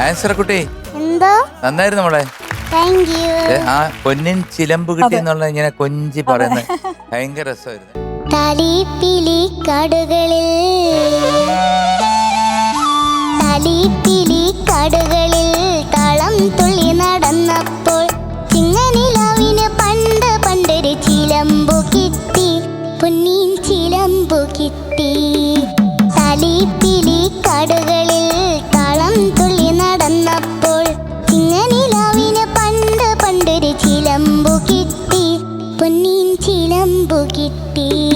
Answer കുട്ടി. എന്തോ? നന്നായിരുന്നു മോളെ. താങ്ക് യു ഏ, ആ പൊന്നിൻ ചിലമ്പ് കിട്ടി എന്നുള്ള ഇങ്ങനെ കൊഞ്ചി പറയുന്നത് ഭയങ്കര രസമായിരുന്നു. തലീപ്പിലി കാടുകളിൽ. തലീപ്പിലി കാടുകളിൽ താളം തുള്ളി നടന്നപ്പോൾ ചിങ്ങനിലാവിന് പണ്ട് പണ്ടൊരു ചിലമ്പു കിട്ടി. പൊന്നിൻ ചിലമ്പു കിട്ടി. ചിലമ്പു കിട്ടി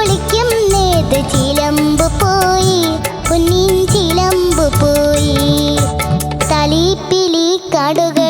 തലിപ്പിലി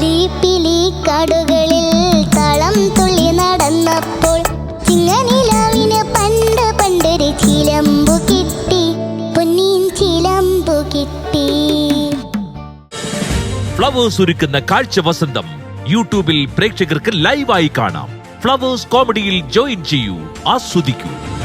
തലിപ്പിലി കാടുകളിൽ തളം തുള്ളി നടന്നപ്പോൾ ചിങ്ങനിലാവിന് പണ്ട് പണ്ടൊരു ചിലമ്പു കിട്ടി. പൊന്നിൻ ചിലമ്പു കിട്ടി. ഫ്ലവേഴ്സ് ഒരുക്കുന്ന കാഴ്ച വസന്തം യൂട്യൂബിൽ പ്രേക്ഷകർക്ക് ലൈവായി കാണാം. ഫ്ലവേഴ്സ് കോമഡിയിൽ ജോയിൻ ചെയ്യൂ ആസ്വദിക്കൂ.